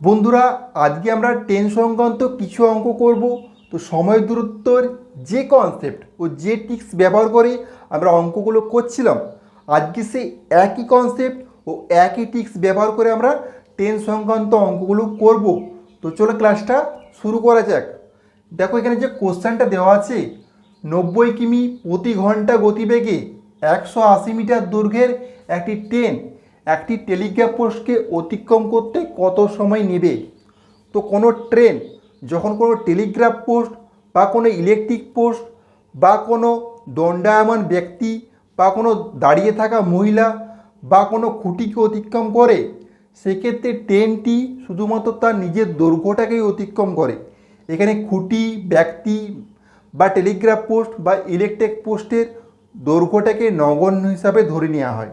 বন্ধুরা, আজকে আমরা টেন সংক্রান্ত কিছু অঙ্ক করব। তো সময় দূরত্বর যে কনসেপ্ট ও যে টিক্স ব্যবহার করে আমরা অঙ্কগুলো করছিলাম, আজকে সেই একই কনসেপ্ট ও একই টিক্স ব্যবহার করে আমরা টেন সংক্রান্ত অঙ্কগুলো করব। তো চলো ক্লাসটা শুরু করা যাক। দেখো এখানে যে কোশ্চেনটা দেওয়া আছে, নব্বই কিমি প্রতি ঘণ্টা গতিবেগে একশো আশি মিটার দৈর্ঘ্যের একটি ট্রেন একটি টেলিগ্রাফ পোস্টকে অতিক্রম করতে কত সময় নেবে? তো কোনো ট্রেন, যখন কোনো টেলিগ্রাফ পোস্ট বা কোনো ইলেকট্রিক পোস্ট বা কোনো দণ্ডায়মান ব্যক্তি বা কোনো দাঁড়িয়ে থাকা মহিলা বা কোনো খুঁটিকে অতিক্রম করে, সেক্ষেত্রে ট্রেনটি শুধুমাত্র তার নিজের দৈর্ঘ্যটাকেই অতিক্রম করে। এখানে খুঁটি, ব্যক্তি বা টেলিগ্রাফ পোস্ট বা ইলেকট্রিক পোস্টের দৈর্ঘ্যটাকে নগণ্য হিসাবে ধরে নেওয়া হয়।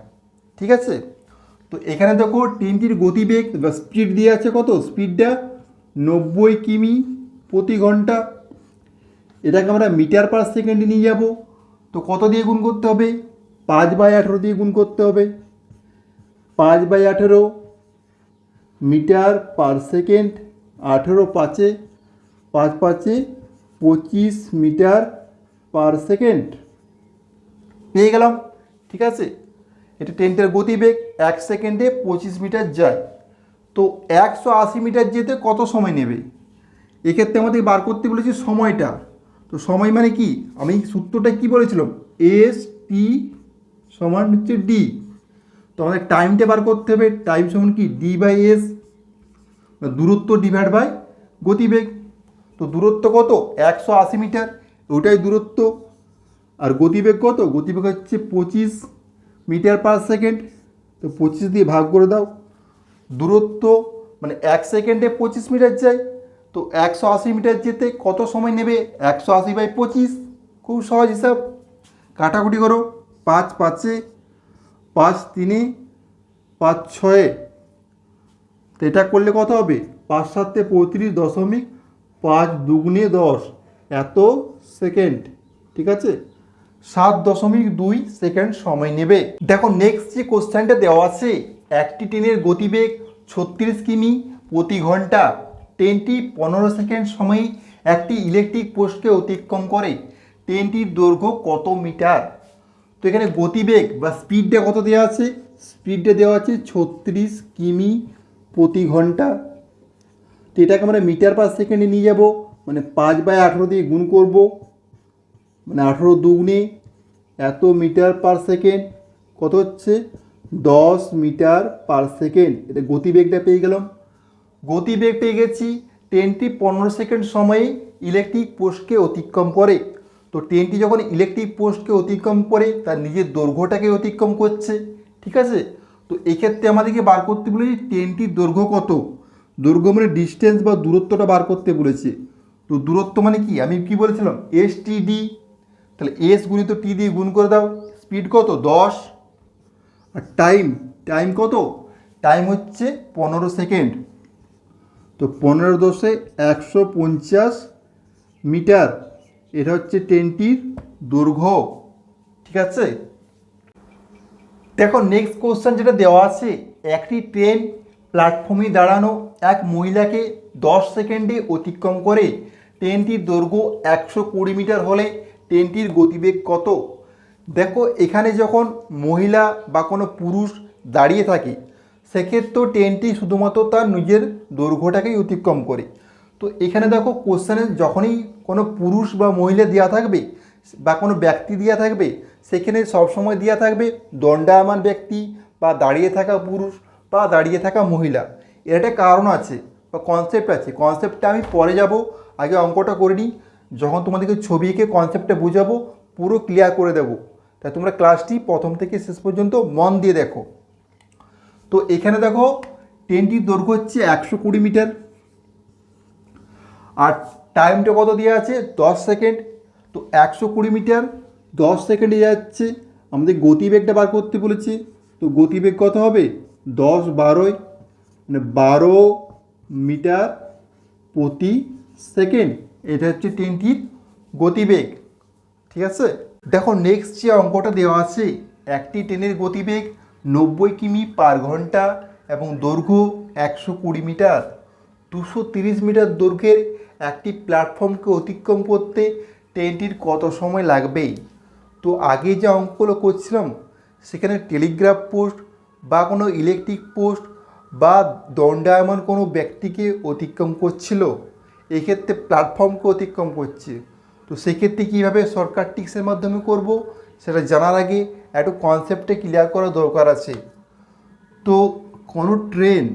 ঠিক আছে? তো এখানে দেখো ট্রেনটির গতিবেগ বা স্পিড দিয়ে আছে কত? স্পিডটা নব্বই কিমি প্রতি ঘণ্টা। এটাকে আমরা মিটার পার সেকেন্ডে নিয়ে যাব। তো কত দিয়ে গুণ করতে হবে? পাঁচ বাই আঠেরো দিয়ে গুণ করতে হবে। পাঁচ বাই আঠেরো মিটার পার সেকেন্ড, আঠেরো পাঁচে, পাঁচ পাঁচে পঁচিশ মিটার পার সেকেন্ড। পেয়ে গেলাম, ঠিক আছে? এটা ট্রেনটার গতিবেগ এক সেকেন্ডে পঁচিশ মিটার যায়। তো একশো আশি মিটার যেতে কত সময় নেবে? এক্ষেত্রে আমাদের বার করতে বলেছি সময়টা। তো সময় মানে কি? আমি সূত্রটা কি বলেছিলাম? এস টি সমান হচ্ছে ডি তো আমাদের টাইমটা বার করতে হবে। টাইম সমান কি? ডি বাই এস দূরত্ব ডিভাইড বাই গতিবেগ। তো দূরত্ব কত? একশো আশি মিটার। ওটাই দূরত্ব। আর গতিবেগ কত? গতিবেগ হচ্ছে পঁচিশ। মিটার পার সেকেন্ড, তো পঁচিশ দিয়ে ভাগ করে দাও। দূরত্ব মানে এক সেকেন্ডে পঁচিশ মিটার যায়, তো একশো আশি মিটার যেতে কত সময় নেবে? একশো আশি বাই পঁচিশ। খুব সহজ হিসাব। কাটাকুটি করো। পাঁচ পাঁচে, পাঁচ তিনে, পাঁচ ছয়ে। তো এটা করলে কত হবে? পাঁচ সাতে পঁয়ত্রিশ দশমিক পাঁচ দুগুণে দশ। এত সেকেন্ড। ঠিক আছে? সাত দশমিক দুই সেকেন্ড সময় নেবে। দেখো নেক্সট যে কোশ্চেনটা দেওয়া আছে, একটি ট্রেনের গতিবেগ ছত্রিশ কিমি প্রতি ঘণ্টা। ট্রেনটি পনেরো সেকেন্ড সময়ে একটি ইলেকট্রিক পোস্টকে অতিক্রম করে। ট্রেনটির দৈর্ঘ্য কত মিটার? তো এখানে গতিবেগ বা স্পিডটা কত দেওয়া আছে? স্পিডটা দেওয়া আছে ছত্রিশ কিমি প্রতি ঘণ্টা। তো এটাকে আমরা মিটার পার সেকেন্ডে নিয়ে যাব মানে পাঁচ বাই আঠেরো দিয়ে গুণ করব। মানে আঠেরো দুগুণে এত মিটার পার সেকেন্ড, কত হচ্ছে? দশ মিটার পার সেকেন্ড। এটা গতিবেগটা পেয়ে গেলাম। গতিবেগ পেয়ে গেছি ট্রেনটি পনেরো সেকেন্ড সময়ে ইলেকট্রিক পোস্টকে অতিক্রম করে। তো ট্রেনটি যখন ইলেকট্রিক পোস্টকে অতিক্রম করে, তার নিজের দৈর্ঘ্যটাকে অতিক্রম করছে। ঠিক আছে? তো এক্ষেত্রে আমাদেরকে বার করতে বলেছি ট্রেনটির দৈর্ঘ্য কত? দৈর্ঘ্য মানে ডিস্টেন্স বা দূরত্বটা বার করতে বলেছে। তো দূরত্ব মানে কি? আমি কি বলেছিলাম? এস টি ডি তাহলে এস গুণিত টি দিয়ে গুণ করে দাও। স্পিড কত? দশ। আর টাইম টাইম কত? টাইম হচ্ছে পনেরো সেকেন্ড তো পনেরো দশে একশো পঞ্চাশ মিটার। এটা হচ্ছে ট্রেনটির দৈর্ঘ্য। ঠিক আছে? দেখো নেক্সট কোশ্চেন যেটা দেওয়া আছে, একটি ট্রেন প্ল্যাটফর্মে দাঁড়ানো এক মহিলাকে দশ সেকেন্ডে অতিক্রম করে। ট্রেনটির দৈর্ঘ্য একশো কুড়ি মিটার হলে ট্রেনটির গতিবেগ কত? দেখো, এখানে যখন মহিলা বা কোনো পুরুষ দাঁড়িয়ে থাকে, সেক্ষেত্রেও ট্রেনটি শুধুমাত্র তার নিজের দৈর্ঘ্যটাকেই অতিক্রম করে। তো এখানে দেখো কোশ্চেনে যখনই কোনো পুরুষ বা মহিলা দেওয়া থাকবে বা কোনো ব্যক্তি দেওয়া থাকবে, সেখানে সবসময় দেওয়া থাকবে দণ্ডায়মান ব্যক্তি বা দাঁড়িয়ে থাকা পুরুষ বা দাঁড়িয়ে থাকা মহিলা। এর একটা কারণ আছে বা কনসেপ্ট আছে। কনসেপ্টটা আমি পরে যাব, আগে অঙ্কটা করে নিই। যখন তোমাদেরকে ছবি এঁকে কনসেপ্টটা বোঝাবো, পুরো ক্লিয়ার করে দেবো। তাই তোমরা ক্লাসটি প্রথম থেকে শেষ পর্যন্ত মন দিয়ে দেখো। তো এখানে দেখো ট্রেনটির দৈর্ঘ্য হচ্ছে একশো কুড়ি মিটার। আর টাইমটা কত দেওয়া আছে? দশ সেকেন্ড তো একশো কুড়ি মিটার, দশ সেকেন্ডে যাচ্ছে। আমাদের গতিবেগটা বার করতে বলেছে। তো গতিবেগ কত হবে? দশ বারোয় মানে বারো মিটার প্রতি সেকেন্ড এটা হচ্ছে ট্রেনটির গতিবেগ, ঠিক আছে? দেখো নেক্সট যে অঙ্কটা দেওয়া আছে, একটি ট্রেনের গতিবেগ নব্বই কিমি পার ঘণ্টা এবং দৈর্ঘ্য একশো কুড়ি মিটার। দুশো তিরিশ মিটার দৈর্ঘ্যের একটি প্ল্যাটফর্মকে অতিক্রম করতে ট্রেনটির কত সময় লাগবে? তো আগে যে অঙ্কগুলো করছিলাম, সেখানে টেলিগ্রাফ পোস্ট বা কোনো ইলেকট্রিক পোস্ট বা দণ্ডায়মান কোনো ব্যক্তিকে অতিক্রম করছিল। এক্ষেত্রে প্ল্যাটফর্মকে অতিক্রম করছে। তো সেক্ষেত্রে কীভাবে সরকার টিক্সের মাধ্যমে করব, সেটা জানার আগে একটু কনসেপ্টে ক্লিয়ার করা দরকার আছে। তো কোনো ট্রেন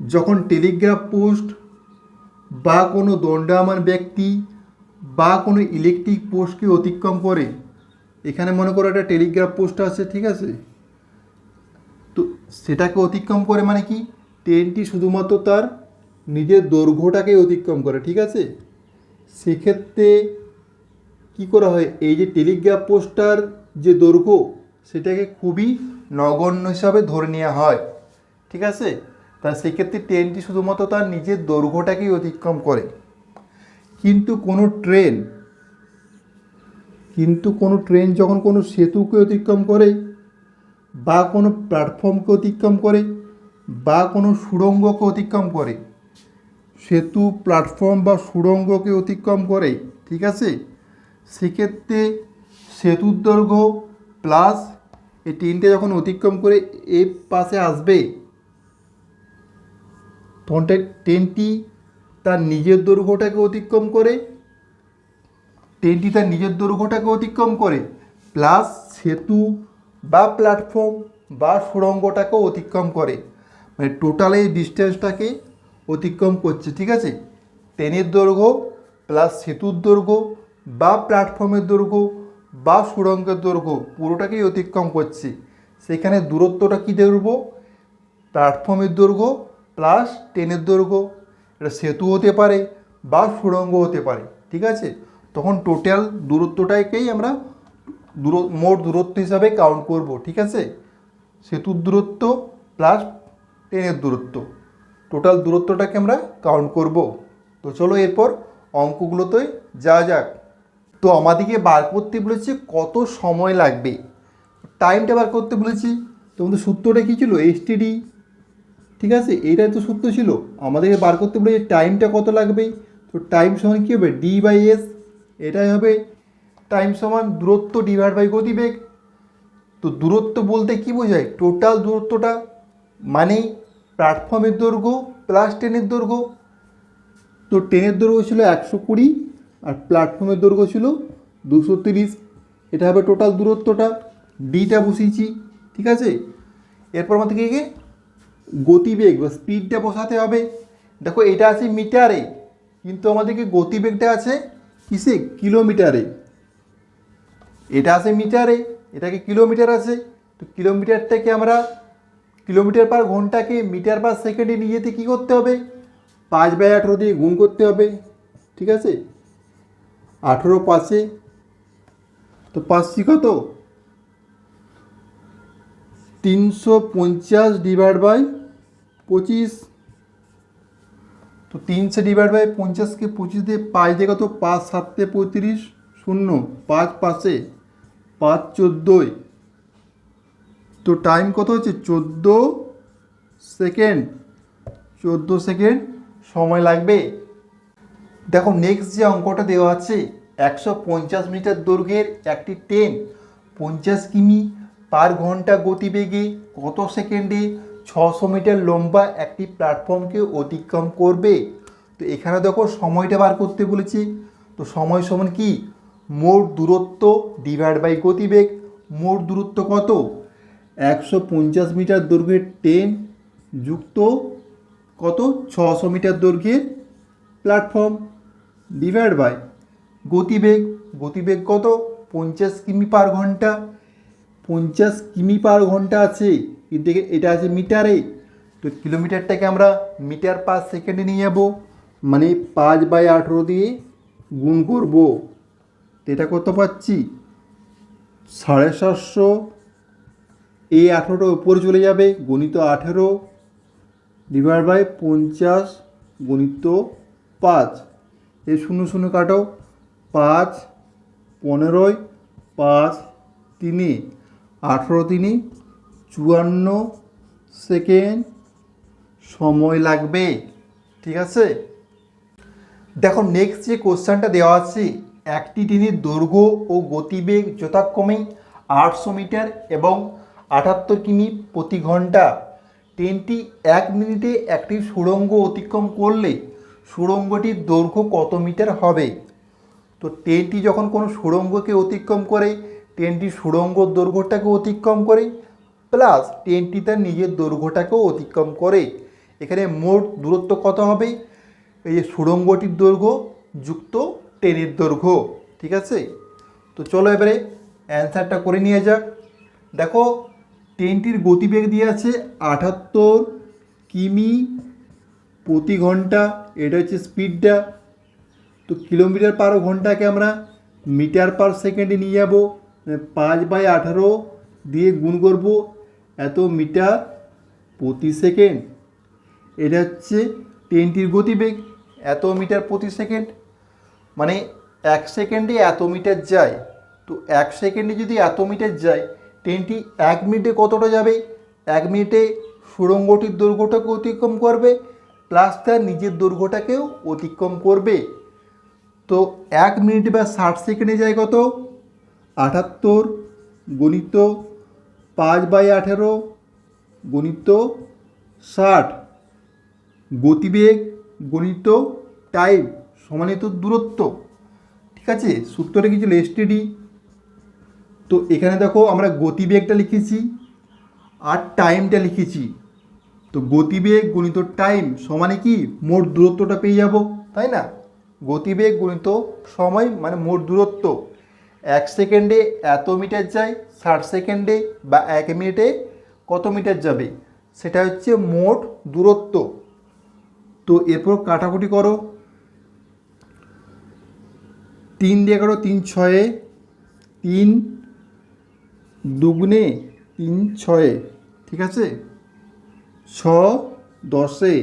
যখন টেলিগ্রাফ পোস্ট বা কোনো দণ্ডায়মান ব্যক্তি বা কোনো ইলেকট্রিক পোস্টকে অতিক্রম করে, এখানে মনে করো একটা টেলিগ্রাফ পোস্ট আছে, ঠিক আছে? তো সেটাকে অতিক্রম করে মানে কি? ট্রেনটি শুধুমাত্র তার নিজের দৈর্ঘ্যটাকে অতিক্রম করে, ঠিক আছে? সেক্ষেত্রে কি করা হয়? এই যে টেলিগ্রাফ পোস্টার যে দৈর্ঘ্য, সেটাকে খুবই নগণ্য হিসাবে ধরে নেওয়া হয়, ঠিক আছে? তা সেক্ষেত্রে ট্রেনটি শুধুমাত্র তার নিজের দৈর্ঘ্যটাকেই অতিক্রম করে। কিন্তু কোনো ট্রেন, কিন্তু কোনো ট্রেন যখন কোনো সেতুকে অতিক্রম করে, বা কোনো প্ল্যাটফর্মকে অতিক্রম করে, বা কোনো সুড়ঙ্গকে অতিক্রম করে সেতু প্ল্যাটফর্ম বা সুড়ঙ্গকে অতিক্রম করে, ঠিক আছে? সেক্ষেত্রে সেতুর দৈর্ঘ্য প্লাস এই ট্রেনটা যখন অতিক্রম করে, এ পাশে আসবে তখন ট্রেনটি তার নিজের দৈর্ঘ্যটাকে অতিক্রম করে ট্রেনটি তার নিজের দৈর্ঘ্যটাকে অতিক্রম করে প্লাস সেতু বা প্ল্যাটফর্ম বা সুড়ঙ্গটাকেও অতিক্রম করে। মানে টোটাল এই ডিস্টেন্সটাকে অতিক্রম করছে, ঠিক আছে? ট্রেনের দৈর্ঘ্য প্লাস সেতুর দৈর্ঘ্য বা প্ল্যাটফর্মের দৈর্ঘ্য বা সুড়ঙ্গের দৈর্ঘ্য পুরোটাকেই অতিক্রম করছে। সেখানে দূরত্বটা কী ধরবো প্ল্যাটফর্মের দৈর্ঘ্য প্লাস ট্রেনের দৈর্ঘ্য। এটা সেতু হতে পারে বা সুড়ঙ্গ হতে পারে, ঠিক আছে? তখন টোটাল দূরত্বটাকেই আমরা দূর, মোট দূরত্ব হিসাবে কাউন্ট করব, ঠিক আছে? সেতুর দূরত্ব প্লাস ট্রেনের দূরত্ব। টোটাল দূরত্বটাকে আমরা কাউন্ট করব। তো চলো এরপর অঙ্কগুলোতেই যা যাক। তো আমাদেরকে বার করতে বলেছে কত সময় লাগবে। টাইমটা বার করতে বলেছি। তোমাদের সূত্রটা কী ছিল? এসটিডি ঠিক আছে? এইটাই তো সূত্র ছিল। আমাদেরকে বার করতে বলেছে টাইমটা কত লাগবে? তো টাইম সমান কী হবে? ডি বাই এস এটাই হবে টাইম সমান দূরত্ব ডিভাইড বাই গতিবেগ। তো দূরত্ব বলতে কি বোঝায়? টোটাল দূরত্বটা মানে প্ল্যাটফর্মের দৈর্ঘ্য প্লাস ট্রেনের দৈর্ঘ্য। তো ট্রেনের দৈর্ঘ্য ছিল একশো কুড়ি আর প্ল্যাটফর্মের দৈর্ঘ্য ছিল দুশো তিরিশ। এটা হবে টোটাল দূরত্বটা। ডিটা বসিয়েছি, ঠিক আছে? এরপর আমাদেরকে কি গতিবেগ বা স্পিডটা বসাতে হবে। দেখো, এটা আছে মিটারে, কিন্তু আমাদেরকে গতিবেগটা আছে? কিসে? কিলোমিটারে। এটা আছে মিটারে, এটাকে কিলোমিটার আছে। তো কিলোমিটারটাকে আমরা কিলোমিটার পার ঘন্টাকে মিটার পার সেকেন্ডে নিয়ে যেতে কী করতে হবে? পাঁচ বাই আঠেরো দিয়ে গুণ করতে হবে, ঠিক আছে? আঠেরো পাঁচে, তো পাঁচটি কত? তিনশো পঞ্চাশ ডিভাইড বাই পঁচিশ। তো তিনশো ডিভাইড বাই পঞ্চাশকে পঁচিশ দিয়ে পাঁচ দিয়ে কত? পাঁচ সাতে পঁয়ত্রিশ, শূন্য, পাঁচ পাঁচে, পাঁচ চোদ্দোয়। তো টাইম কত হচ্ছে? চোদ্দ সেকেন্ড চোদ্দ সেকেন্ড সময় লাগবে। দেখো নেক্সট যে অঙ্কটা দেওয়া আছে, একশো পঞ্চাশ মিটার দৈর্ঘ্যের একটি ট্রেন পঞ্চাশ কিমি পার ঘণ্টা গতিবেগে কত সেকেন্ডে ছশো মিটার লম্বা একটি প্ল্যাটফর্মকে অতিক্রম করবে? তো এখানে দেখো সময়টা বার করতে বলেছি। তো সময় সমান কি? মোট দূরত্ব ডিভাইড বাই গতিবেগ। মোট দূরত্ব কত? একশো পঞ্চাশ মিটার দৈর্ঘ্যের ট্রেন যুক্ত কত? ছশো মিটার দৈর্ঘ্যের প্ল্যাটফর্ম ডিভাইড বাই গতিবেগ। গতিবেগ কত? পঞ্চাশ কিমি পার ঘণ্টা। পঞ্চাশ কিমি পার ঘণ্টা আছে। কিন্তু এটা আছে মিটারে তো কিলোমিটারটাকে আমরা মিটার পার সেকেন্ডে নিয়ে যাব। মানে পাঁচ বাই আঠেরো দিয়ে গুণ করব। এটা কত পাচ্ছি? সাড়ে সাতশো এই আঠেরোটা উপরে চলে যাবে, গণিত আঠেরো ডিভাইড বাই পঞ্চাশ গণিত পাঁচ। এই শূন্য শূন্য কাটো, পাঁচ পনেরোয়, পাঁচ তিনে। আঠেরো তিনে, চুয়ান্ন সেকেন্ড সময় লাগবে, ঠিক আছে? দেখো নেক্সট যে কোশ্চেনটা দেওয়া আছে, একটি ট্রেনের দৈর্ঘ্য ও গতিবেগ যথাক্রমে আটশো মিটার এবং আটাত্তর কিমি প্রতি ঘণ্টা। ট্রেনটি এক মিনিটে একটি সুড়ঙ্গ অতিক্রম করলে সুড়ঙ্গটির দৈর্ঘ্য কত মিটার হবে? তো ট্রেনটি যখন কোনো সুড়ঙ্গকে অতিক্রম করে, ট্রেনটি সুড়ঙ্গ দৈর্ঘ্যটাকে অতিক্রম করে, প্লাস ট্রেনটি তার নিজের দৈর্ঘ্যটাকেও অতিক্রম করে। এখানে মোট দূরত্ব কত হবে? এই যে সুড়ঙ্গটির দৈর্ঘ্য যুক্ত ট্রেনের দৈর্ঘ্য, ঠিক আছে? তো চলো এবারে অ্যান্সারটা করে নিয়ে যাক। দেখো ট্রেনটির গতিবেগ দিয়ে আছে আটাত্তর কিমি প্রতি ঘণ্টা। এটা হচ্ছে স্পিডটা তো কিলোমিটার পার ঘন্টাকে আমরা মিটার পার সেকেন্ডে নিয়ে যাব। মানে পাঁচ বাই আঠারো দিয়ে গুণ করব এত মিটার প্রতি সেকেন্ড এটা হচ্ছে ট্রেনটির গতিবেগ, এত মিটার প্রতি সেকেন্ড মানে এক সেকেন্ডে এত মিটার যায়। তো এক সেকেন্ডে যদি এত মিটার যায় ট্রেনটি এক মিনিটে কতটা যাবে? এক মিনিটে সুড়ঙ্গটির দৈর্ঘ্যটাকে অতিক্রম করবে প্লাস তার নিজের দৈর্ঘ্যটাকেও অতিক্রম করবে। তো এক মিনিট বা ষাট সেকেন্ডে যায় কত? আটাত্তর গণিত পাঁচ বাই আঠেরো গণিত ষাট। গতিবেগ গণিত টাইম সমানিত দূরত্ব। ঠিক আছে? সূত্রটা কি ছিল? এসটিডি তো এখানে দেখো আমরা গতিবেগটা লিখেছি আর টাইমটা লিখেছি। তো গতিবেগ গণিত টাইম সমানে কি? মোট দূরত্বটা পেয়ে যাব, তাই না? গতিবেগ গণিত সময় মানে মোট দূরত্ব। এক সেকেন্ডে এত মিটার যায়, ষাট সেকেন্ডে বা এক মিনিটে কত মিটার যাবে? সেটা হচ্ছে মোট দূরত্ব। তো এরপর কাটাকুটি করো। তিন দিয়ে করো তিন ছয়ে তিন দুগুণে তিন ছয়ে, ঠিক আছে? ছ দশে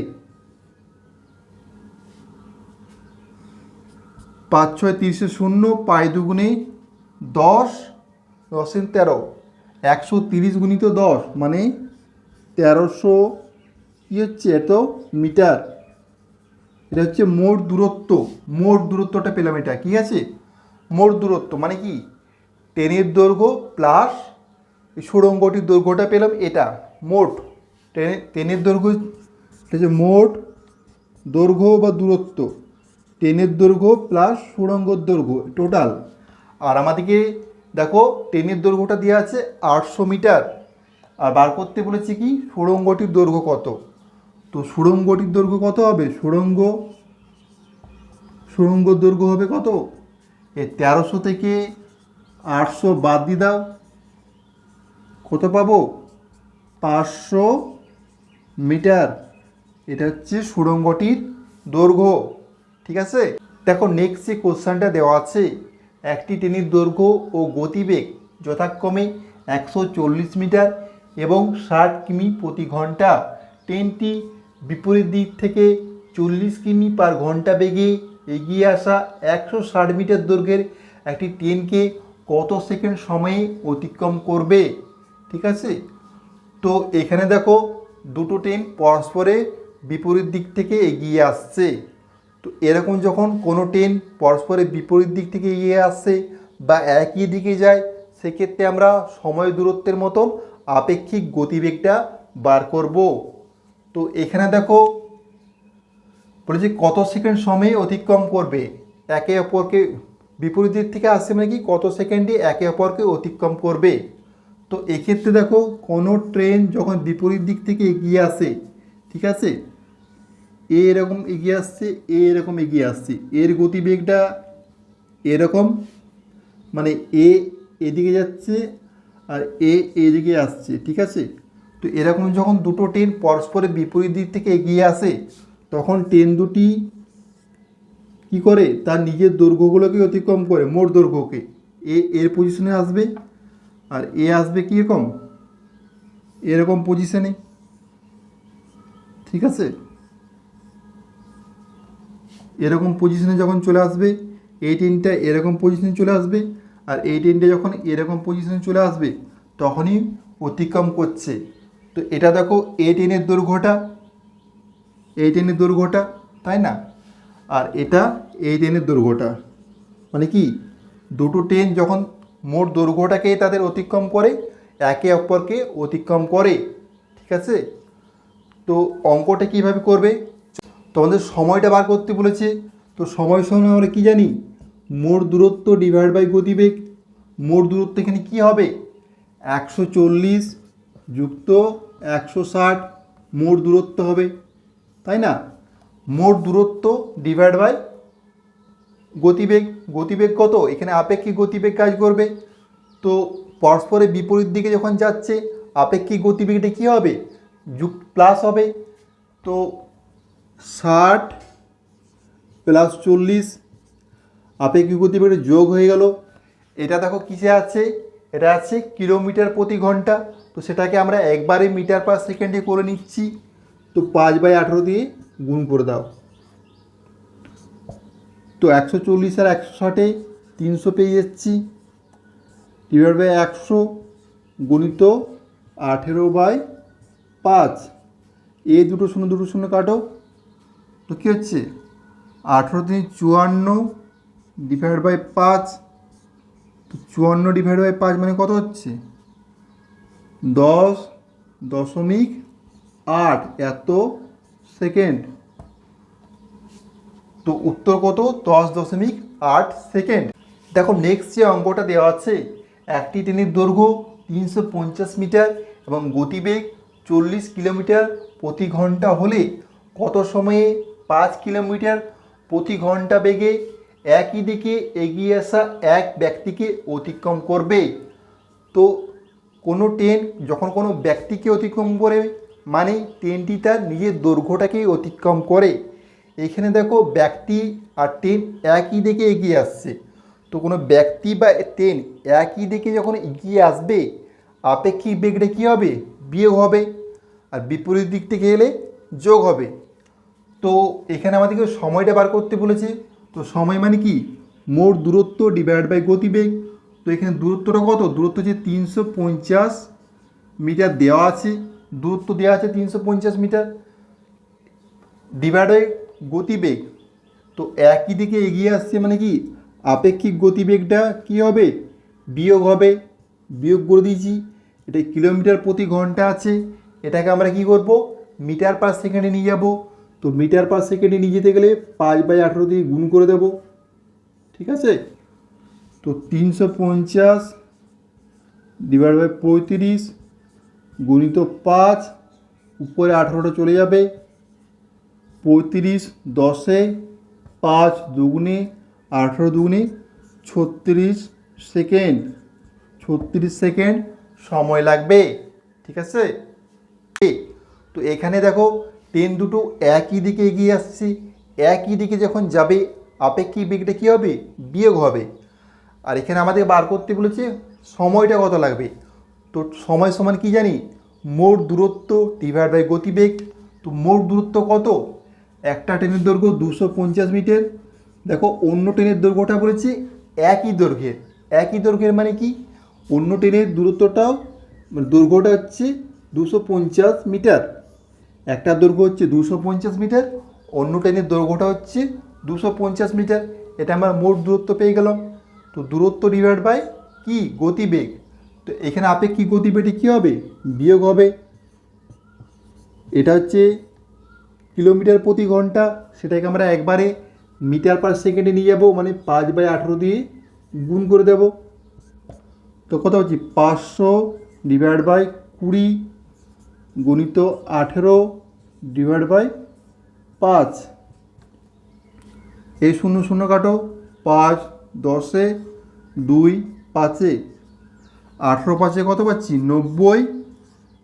পাঁচ ছয় তিরিশে শূন্য পাই দুগুণে দশ, দশের তেরো। একশো তিরিশ গুণিত দশ মানে তেরোশো কী হচ্ছে এত মিটার। এটা হচ্ছে মোট দূরত্ব। মোট দূরত্বটা পেলাম এটা, কি আছে? মোট দূরত্ব মানে কি? ট্রেনের দৈর্ঘ্য প্লাস এই সুড়ঙ্গটির দৈর্ঘ্যটা পেলাম এটা, মোট। ট্রেনের ট্রেনের দৈর্ঘ্য হচ্ছে মোট দৈর্ঘ্য বা দূরত্ব। ট্রেনের দৈর্ঘ্য প্লাস সুড়ঙ্গর দৈর্ঘ্য টোটাল আর আমাদেরকে দেখো ট্রেনের দৈর্ঘ্যটা দেওয়া আছে আটশো মিটার। আর বার করতে বলেছি কি, সুড়ঙ্গটির দৈর্ঘ্য কত? তো সুড়ঙ্গটির দৈর্ঘ্য কত হবে? সুড়ঙ্গ, সুড়ঙ্গর দৈর্ঘ্য হবে কত? এ তেরোশো থেকে আটশো বাদ দিয়ে দাও। কত পাবো? পাঁচশো মিটার। এটা হচ্ছে সুড়ঙ্গটির দৈর্ঘ্য। ঠিক আছে? দেখো নেক্সট যে কোশ্চেনটা দেওয়া আছে, একটি ট্রেনের দৈর্ঘ্য ও গতিবেগ যথাক্রমে একশো চল্লিশ মিটার এবং ষাট কিমি প্রতি ঘণ্টা। ট্রেনটি বিপরীত দিক থেকে চল্লিশ কিমি পার ঘণ্টা বেগে এগিয়ে আসা একশো ষাট মিটার দৈর্ঘ্যের একটি ট্রেনকে কত সেকেন্ড সময়ে অতিক্রম করবে, ঠিক আছে? তো এখানে দেখো, দুটো ট্রেন পরস্পরে বিপরীত দিক থেকে এগিয়ে আসছে। তো এরকম যখন কোনো ট্রেন পরস্পরের বিপরীত দিক থেকে এগিয়ে আসছে বা একই দিকে যায়, সেক্ষেত্রে আমরা সময় দূরত্বের মতন আপেক্ষিক গতিবেগটা বার করব। তো এখানে দেখো, বলেছে কত সেকেন্ড সময়ে অতিক্রম করবে? একে অপরকে বিপরীত দিক থেকে আসছে মানে কি, কত সেকেন্ডে একে অপরকে অতিক্রম করবে। তো এক্ষেত্রে দেখো, কোনো ট্রেন যখন বিপরীত দিক থেকে এগিয়ে আসে, ঠিক আছে? এ এরকম এগিয়ে আসছে, এ এরকম এগিয়ে আসছে। এর গতিবেগটা এরকম মানে এ এদিকে যাচ্ছে আর এ এদিকে আসছে, ঠিক আছে? তো এরকম যখন দুটো ট্রেন পরস্পরের বিপরীত দিক থেকে এগিয়ে আসে, তখন ট্রেন দুটি কি করে? তার নিজের দৈর্ঘ্যগুলোকে অতিক্রম করে, মোট দৈর্ঘ্যকে। এ, এর পজিশনে আসবে? আর এ আসবে কীরকম? এরকম পজিশনে ঠিক আছে? এরকম পজিশনে যখন চলে আসবে, এই ট্রেনটা এরকম পজিশনে চলে আসবে, আর এই ট্রেনটা যখন এরকম পজিশনে চলে আসবে, তখনই অতিক্রম করছে। তো এটা দেখো, এ ট্রেনের দৈর্ঘ্যটা এই ট্রেনের দৈর্ঘ্যটা, তাই না? আর এটা এই ট্রেনের দৈর্ঘ্যটা মানে কি? দুটো ট্রেন যখন মোট দৈর্ঘ্যটাকে তাদের অতিক্রম করে, একে অপরকে অতিক্রম করে, ঠিক আছে? তো অঙ্কটা কীভাবে করবে? তোমাদের সময়টা বার করতে বলেছে, তো সময় সময় আমরা কী জানি? মোট দূরত্ব ডিভাইড বাই গতিবেগ। মোট দূরত্ব এখানে কী হবে? একশো চল্লিশ যুক্ত একশো ষাট মোট দূরত্ব হবে, তাই না? মোট দূরত্ব ডিভাইড বাই গতিবেগ গতিবেগ কত? এখানে আপেক্ষিক গতিবেগ কাজ করবে। তো পরস্পরের বিপরীত দিকে যখন যাচ্ছে, আপেক্ষিক গতিবেগটা কী হবে? যুক প্লাস হবে। তো ষাট প্লাস চল্লিশ, আপেক্ষিক গতিবেগের যোগ হয়ে গেল। এটা দেখো কিসে আছে? এটা আছে কিলোমিটার প্রতি ঘণ্টা। তো সেটাকে আমরা একবারে মিটার পার সেকেন্ডে করে নিচ্ছি। তো পাঁচ বাই আঠেরো দিয়ে গুণ করে দাও। তো একশো চল্লিশ আর একশো ষাটে তিনশো পেয়ে যাচ্ছি। ডিভাইড বাই একশো গণিত আঠেরো বাই পাঁচ। এ দুটো শূন্য দুটো শূন্য কাটো। তো কী হচ্ছে? আঠেরো দিন চুয়ান্ন ডিভাইড বাই পাঁচ। তো চুয়ান্ন ডিভাইড বাই পাঁচ মানে কত হচ্ছে? দশ দশমিক আট। এত সেকেন্ড। তো উত্তর কত? দশ দশমিক আট সেকেন্ড। দেখো নেক্সট যে অঙ্কটা দেওয়া আছে, একটি ট্রেনের দৈর্ঘ্য তিনশো পঞ্চাশ মিটার এবং গতিবেগ চল্লিশ কিলোমিটার প্রতি ঘণ্টা হলে কত সময়ে? পাঁচ কিলোমিটার প্রতি ঘণ্টা বেগে একই দিকে এগিয়ে আসা এক ব্যক্তিকে অতিক্রম করবে। তো কোনো ট্রেন যখন কোনো ব্যক্তিকে অতিক্রম করে মানে ট্রেনটি তার নিজের দৈর্ঘ্যটাকেই অতিক্রম করে। এখানে দেখো ব্যক্তি আর ট্রেন একই দিকে এগিয়ে আসছে। তো কোনো ব্যক্তি বা ট্রেন একই দিকে যখন এগিয়ে আসবে, আপেক্ষিক বেগটা কী হবে? বিয়োগ হবে। আর বিপরীত দিক থেকে এলে যোগ হবে। তো এখানে আমাদেরকে সময়টা বার করতে বলেছে। তো সময় মানে কি? মোট দূরত্ব ডিভাইড বাই গতিবেগ। তো এখানে দূরত্বটা কত? দূরত্ব হচ্ছে তিনশো মিটার দেওয়া আছে। দূরত্ব দেওয়া আছে তিনশো পঞ্চাশ মিটার। ডিভাইড গতিবেগ। তো একই দিকে এগিয়ে আসছে মানে কি? আপেক্ষিক গতিবেগটা কি হবে? বিয়োগ হবে। বিয়োগ করে দিয়েছি। এটা কিলোমিটার প্রতি ঘণ্টা আছে। এটাকে আমরা কি করব? মিটার পার সেকেন্ডে নিয়ে যাব। তো মিটার পার সেকেন্ডে নিয়ে যেতে গেলে পাঁচ বাই আঠেরো দিয়ে গুণ করে দেব। ঠিক আছে? তো তিনশো পঞ্চাশ ডিভাইড বাই পঁয়ত্রিশ গুণিত পাঁচ, উপরে আঠেরোটা চলে যাবে। পঁয়ত্রিশ দশে পাঁচ দুগুণে, আঠেরো দুগুণে ছত্রিশ সেকেন্ড। ছত্রিশ সেকেন্ড সময় লাগবে, ঠিক আছে? তো এখানে দেখো ট্রেন দুটো একই দিকে এগিয়ে আসছে। একই দিকে যখন যাবে, আপেক্ষিক বেগটা কী হবে? বিয়োগ হবে। আর এখানে আমাদের বার করতে বলেছে, সময়টা কত লাগবে? তো সময় সমান কি জানি? মোট দূরত্ব ডিভাইড বাই গতিবেগ। তো মোট দূরত্ব কত? একটা ট্রেনের দৈর্ঘ্য দুশো পঞ্চাশ মিটার। দেখো, অন্য ট্রেনের দৈর্ঘ্যটা বলেছে একই দৈর্ঘ্যের। একই দৈর্ঘ্যের মানে কি? অন্য ট্রেনের দূরত্বটাও মানে দৈর্ঘ্যটা হচ্ছে দুশো পঞ্চাশ মিটার। একটা দৈর্ঘ্য হচ্ছে দুশো পঞ্চাশ মিটার, অন্য ট্রেনের দৈর্ঘ্যটা হচ্ছে দুশো পঞ্চাশ মিটার। এটা আমরা মোট দূরত্ব পেয়ে গেলাম। তো দূরত্ব ডিভাইড বাই কি? গতিবেগ। তো এখানে আপেক্ষিক গতিবেগটি কী হবে? বিয়োগ হবে। এটা হচ্ছে কিলোমিটার প্রতি ঘণ্টা। সেটাকে আমরা একবারে মিটার পার সেকেন্ডে নিয়ে যাব মানে পাঁচ বাই আঠেরো দিয়ে গুণ করে দেব। তো কত হচ্ছে? পাঁচশো ডিভাইড বাই কুড়ি গুণিত আঠেরো ডিভাইড বাই পাঁচ। এই শূন্য শূন্য কাটো। পাঁচ, দশে, দুই, পাঁচে। আঠেরো পাঁচে কত পাচ্ছি? নব্বই।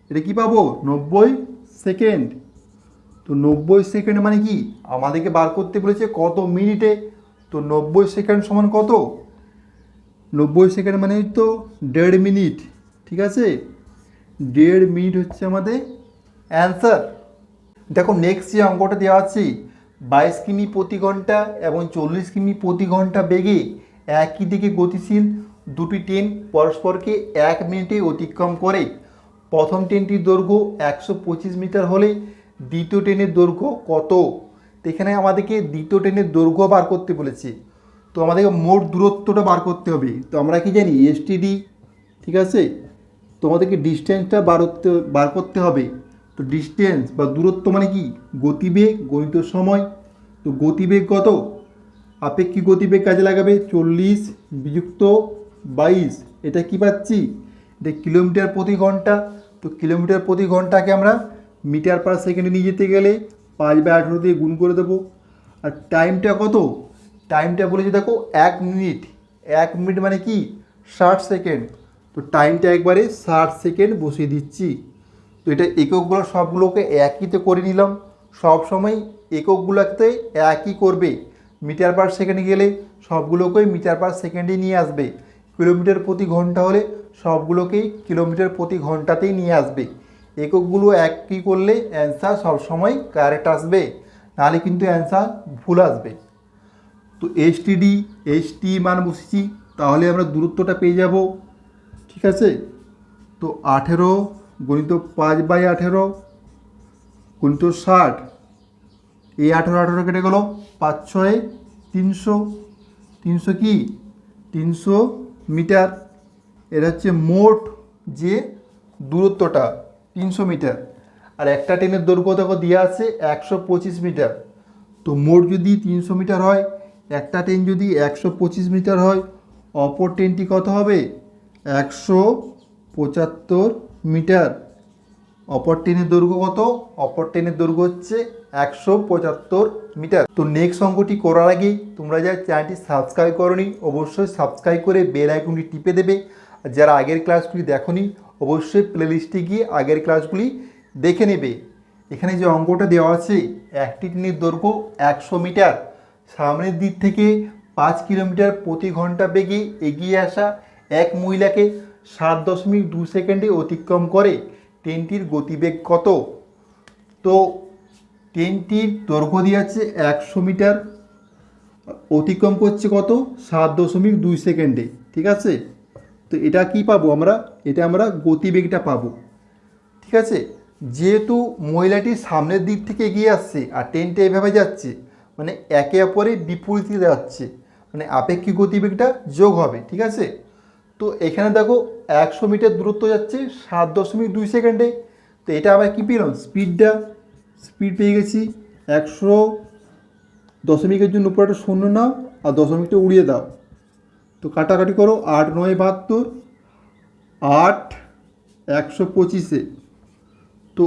এটা কি পাবো? নব্বই সেকেন্ড। তো নব্বই সেকেন্ড মানে কি? আমাদেরকে বার করতে বলেছে কত মিনিটে? তো নব্বই সেকেন্ড সমান কত? নব্বই সেকেন্ড মানে তো দেড় মিনিট। ঠিক আছে? দেড় মিনিট হচ্ছে আমাদের অ্যান্সার। দেখো নেক্সট যে অঙ্কটা দেওয়া আছে, বাইশ কিমি প্রতি ঘণ্টা এবং চল্লিশ কিমি প্রতি ঘণ্টা বেগে একই দিকে গতিশীল দুটি ট্রেন পরস্পরকে এক মিনিটে অতিক্রম করে। প্রথম ট্রেনটির দৈর্ঘ্য একশো পঁচিশ মিটার হলে দ্বিতীয় ট্রেনের দৈর্ঘ্য কত? তো এখানে আমাদেরকে দ্বিতীয় ট্রেনের দৈর্ঘ্য বার করতে বলেছে। তো আমাদেরকে মোট দূরত্বটা বার করতে হবে। তো আমরা কি জানি? এসটিডি ঠিক আছে? তো আমাদেরকে ডিস্টেন্সটা বার করতে বার করতে হবে। তো ডিস্টেন্স বা দূরত্ব মানে কি? গতিবেগ, গণিত সময়। তো গতিবেগ কত? আপেক্ষিক গতিবেগ কাজে লাগাবে চল্লিশ বিযুক্ত বাইশ, এটা কি পাচ্ছি? এটা কিলোমিটার প্রতি ঘণ্টা। তো কিলোমিটার প্রতি ঘন্টাকে আমরা মিটার পার সেকেন্ডে নিয়ে যেতে গেলে পাঁচ বাই আঠেরো দিয়ে গুণ করে দেবো। আর টাইমটা কত? টাইমটা বলেছি দেখো, এক মিনিট। এক মিনিট মানে কি? ষাট সেকেন্ড। তো টাইমটা একবারে ষাট সেকেন্ড বসিয়ে দিচ্ছি। তো এটা এককগুলো সবগুলোকে একইতে করে নিলাম। সব সময় এককগুলোতে একই করবে। মিটার পার সেকেন্ডে গেলে সবগুলোকেই মিটার পার সেকেন্ডে নিয়ে আসবে। কিলোমিটার প্রতি ঘণ্টা হলে সবগুলোকেই কিলোমিটার প্রতি ঘন্টাতেই নিয়ে আসবে। এককগুলো একই করলে অ্যান্সার সবসময় কারেক্ট আসবে, নাহলে কিন্তু অ্যান্সার ভুল আসবে। তো এসটিডি এসটি মান বসেছি, তাহলে আমরা দূরত্বটা পেয়ে যাব, ঠিক আছে? তো আঠেরো গণিত পাঁচ বাই আঠেরো গণিত ষাট, এই আঠেরো আঠেরো কেটে গেলো পাঁচ ছয় তিনশো। তিনশো কি? তিনশো মিটার এটা হচ্ছে মোট যে দূরত্বটা, তিনশো মিটার। আর একটা ট্রেনের দৈর্ঘ্য দেখো দেওয়া আছে একশো পঁচিশ মিটার। তো মোট যদি তিনশো মিটার হয়, একটা ট্রেন যদি একশো পঁচিশ মিটার হয়, অপর ট্রেনটি কত হবে? একশো পঁচাত্তর মিটার। অপর ট্রেনের দৈর্ঘ্য কত? অপর ট্রেনের দৈর্ঘ্য হচ্ছে একশো পঁচাত্তর মিটার। তো নেক্সট অঙ্কটি করার আগে তোমরা যারা চ্যানেলটি সাবস্ক্রাইব করনি, অবশ্যই সাবস্ক্রাইব করে বেল আইকনটি টিপে দেবে। যারা আগের ক্লাসগুলি দেখনি, অবশ্যই প্লেলিস্টে গিয়ে আগের ক্লাসগুলি দেখে নেবে। এখানে যে অঙ্কটা দেওয়া আছে, একটি ট্রেনের দৈর্ঘ্য একশো মিটার। সামনের দিক থেকে পাঁচ কিলোমিটার প্রতি ঘণ্টা বেগে এগিয়ে আসা এক মহিলাকে সাত দশমিক দু সেকেন্ডে অতিক্রম করে। ট্রেনটির গতিবেগ কত? তো ট্রেনটির দৈর্ঘ্য দিয়ে আছে একশো মিটার। অতিক্রম করছে কত? সাত দশমিক দুই সেকেন্ডে, ঠিক আছে? তো এটা কি পাবো আমরা? এটা আমরা গতিবেগটা পাবো, ঠিক আছে? যেহেতু মহিলাটি সামনের দিক থেকে এগিয়ে আসছে আর ট্রেনটা এভাবে যাচ্ছে মানে একে অপরের বিপরীতে যাচ্ছে মানে আপেক্ষিক গতিবেগটা যোগ হবে, ঠিক আছে? তো এখানে দেখো একশো মিটার দূরত্ব যাচ্ছে সাত দশমিক দুই সেকেন্ডে। তো এটা আবার কী পেলাম? স্পিডটা স্পিড পেয়ে গেছি। একশো দশমিকের জন্য উপরে একটা শূন্য নাও আর দশমিকটা উড়িয়ে দাও। তো কাটাকাটি করো, আট, নয়, বাহাত্তর, আট, একশো পঁচিশে। তো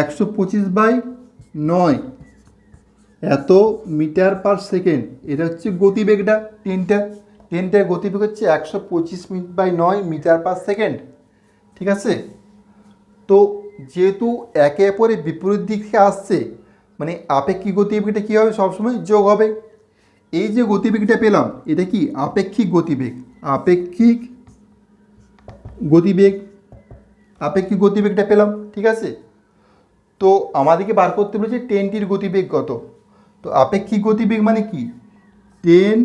একশো পঁচিশ বাই নয়, এত মিটার পার সেকেন্ড। এটা হচ্ছে গতিবেগটা ট্রেনটা ট্রেনটার গতিবেগ হচ্ছে একশো পঁচিশ মিনিট বাই নয় মিটার পার সেকেন্ড। ঠিক আছে? তো যেহেতু একে অপরে বিপরীত দিক থেকে আসছে মানে আপেক্ষিক গতিবেগটা কী হবে? সবসময় যোগ হবে। এই যে গতিবেগটা পেলাম, এটা কি? আপেক্ষিক গতিবেগ। আপেক্ষিক গতিবেগ, আপেক্ষিক গতিবেগটা পেলাম, ঠিক আছে? তো আমাদেরকে বার করতে বলেছে ট্রেনটির গতিবেগ কত? তো আপেক্ষিক গতিবেগ মানে কি? ট্রেন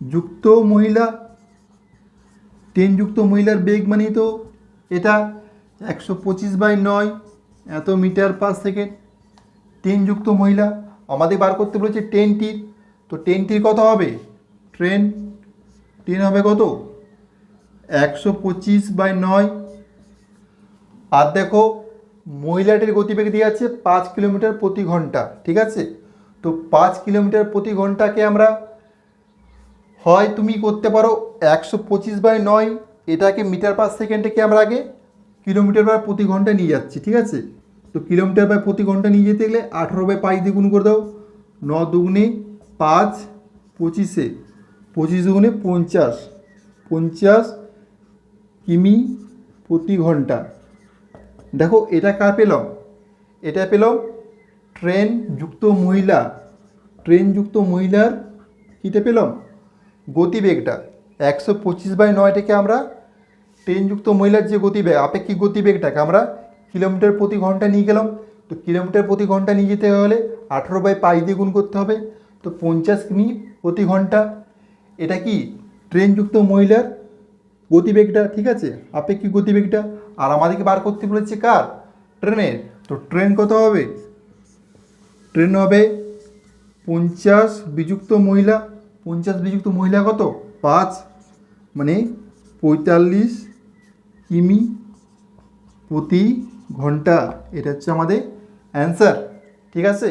যুক্ত মহিলা ট্রেন যুক্ত মহিলার বেগ মানেই তো এটা। একশো পঁচিশ বাই নয় এত মিটার পার সেকেন্ড। ট্রেন যুক্ত মহিলা, আমাদের বার করতে বলেছে ট্রেনটির তো ট্রেনটির কত হবে? ট্রেন ট্রেন হবে কত? একশো পঁচিশ বাই নয়। আর দেখো, মহিলাটির গতিবেগ দিয়ে আছে পাঁচ কিলোমিটার প্রতি ঘণ্টা, ঠিক আছে? তো পাঁচ কিলোমিটার প্রতি ঘন্টাকে আমরা, হয় তুমি করতে পারো একশো পঁচিশ বাই নয়, এটাকে মিটার পার সেকেন্ডকে আমরা আগে কিলোমিটার বাই প্রতি ঘণ্টা নিয়ে যাচ্ছি, ঠিক আছে? তো কিলোমিটার বাই প্রতি ঘণ্টা নিয়ে যেতে গেলে আঠেরো বাই পাঁচ দিয়ে গুণ করে দাও, ন দুগুণে পাঁচ পঁচিশে, পঁচিশ দুগুণে পঞ্চাশ পঞ্চাশ কিমি প্রতি ঘণ্টা। দেখো, এটা কার পেলাম? এটা পেলাম ট্রেন যুক্ত মহিলা, ট্রেন যুক্ত মহিলার কীতে পেলাম? গতিবেগটা, একশো পঁচিশ বাই নয়টাকে আমরা ট্রেনযুক্ত মহিলার যে গতিবেগ, আপেক্ষিক গতিবেগটাকে আমরা কিলোমিটার প্রতি ঘণ্টা নিয়ে গেলাম। তো কিলোমিটার প্রতি ঘণ্টা নিয়ে যেতে হলে আঠেরো বাই পাঁচ দিয়ে গুণ করতে হবে। তো পঞ্চাশ কিমি প্রতি ঘণ্টা। এটা কি? ট্রেনযুক্ত মহিলার গতিবেগটা, ঠিক আছে? আপেক্ষিক গতিবেগটা। আর আমাদেরকে বার করতে বলেছে কার? ট্রেনের। তো ট্রেন কত হবে? ট্রেন হবে পঞ্চাশ বিযুক্ত মহিলা। পঞ্চাশ বিযুক্ত মহিলা কত? পাঁচ। মানে পঁয়তাল্লিশ কিমি প্রতি ঘণ্টা এটা হচ্ছে আমাদের অ্যান্সার ঠিক আছে?